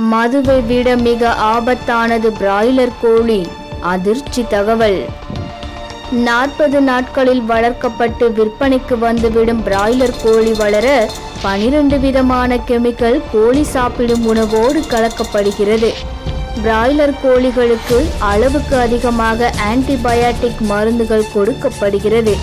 மதுவை விட மிக ஆபத்தானது பிராய்லர் கோழி. அதிர்ச்சி தகவல். நாற்பது நாட்களில் வளர்க்கப்பட்டு விற்பனைக்கு வந்துவிடும் பிராய்லர் கோழி வளர பனிரெண்டு விதமான கெமிக்கல் கோழி சாப்பிடும் உணவோடு கலக்கப்படுகிறது. பிராய்லர் கோழிகளுக்கு அளவுக்கு அதிகமாக ஆன்டிபயாட்டிக் மருந்துகள் கொடுக்கப்படுகிறது.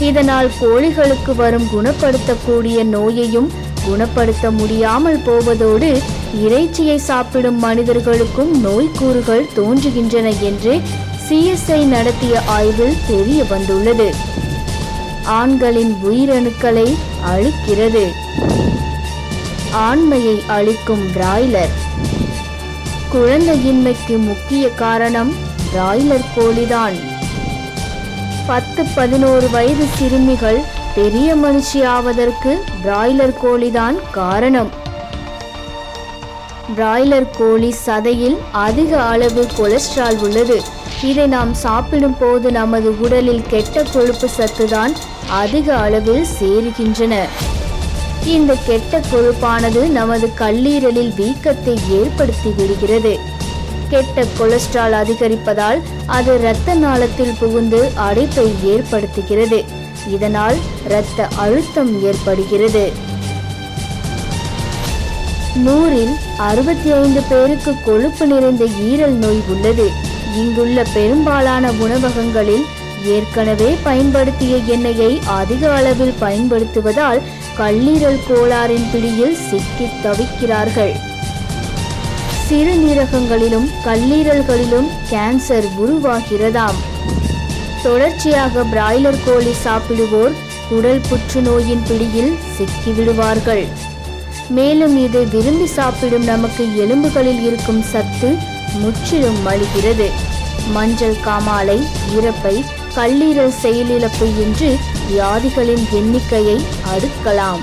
இதனால் கோழிகளுக்கு வரும் குணப்படுத்தக்கூடிய நோயையும் குணப்படுத்த முடியாமல் போவதோடு இறைச்சியை சாப்பிடும் மனிதர்களுக்கும் நோய்க்கூறுகள் தோன்றுகின்றன என்று சிஎஸ்ஐ நடத்திய ஆய்வில் தெரிய வந்துள்ளது. ஆண்களின் உயிரணுக்களை அழிக்கிறது. ஆண்மையை அளிக்கும் பிராய்லர். குழந்தையின்மைக்கு முக்கிய காரணம் பிராய்லர் கோழிதான். பத்து பதினோரு வயது சிறுமிகள் பெரிய மனுஷி ஆவதற்கு பிராய்லர் கோழிதான் காரணம். பிராய்லர் கோழி சதையில் அதிக அளவு கொலஸ்ட்ரால் உள்ளது. இதை நாம் சாப்பிடும் போது நமது உடலில் கெட்ட கொழுப்பு சத்துதான் அதிக அளவில் சேருகின்றன. இந்த கெட்ட கொழுப்பானது நமது கல்லீரலில் வீக்கத்தை ஏற்படுத்தி விடுகிறது. கெட்ட கொலஸ்ட்ரால் அதிகரிப்பதால் அது இரத்த நாளத்தில் புகுந்து அடைப்பை ஏற்படுத்துகிறது. இதனால் இரத்த அழுத்தம் ஏற்படுகிறது. நூறில் அறுபத்தி ஐந்து பேருக்கு கொழுப்பு நிறைந்த ஈரல் நோய் உள்ளது. இங்குள்ள பெரும்பாலான உணவகங்களில் ஏற்கனவே பயன்படுத்திய எண்ணெயை அதிக அளவில் பயன்படுத்துவதால் கல்லீரல் கோளாறின் பிடியில் சிக்கி தவிக்கிறார்கள். சிறுநீரகங்களிலும் கல்லீரல்களிலும் கேன்சர் உருவாகிறதாம். தொடர்ச்சியாக பிராய்லர் கோழி சாப்பிடுவோர் குடல் புற்றுநோயின் பிடியில் சிக்கிவிடுவார்கள். மேலும் இதை விரும்பி சாப்பிடும் நமக்கு எலும்புகளில் இருக்கும் சத்து முற்றிலும் மலிகிறது மஞ்சள் காமாலை இறப்பை கல்லீரல் செயலிழப்பு என்று வியாதிகளின் எண்ணிக்கையை அடுக்கலாம்.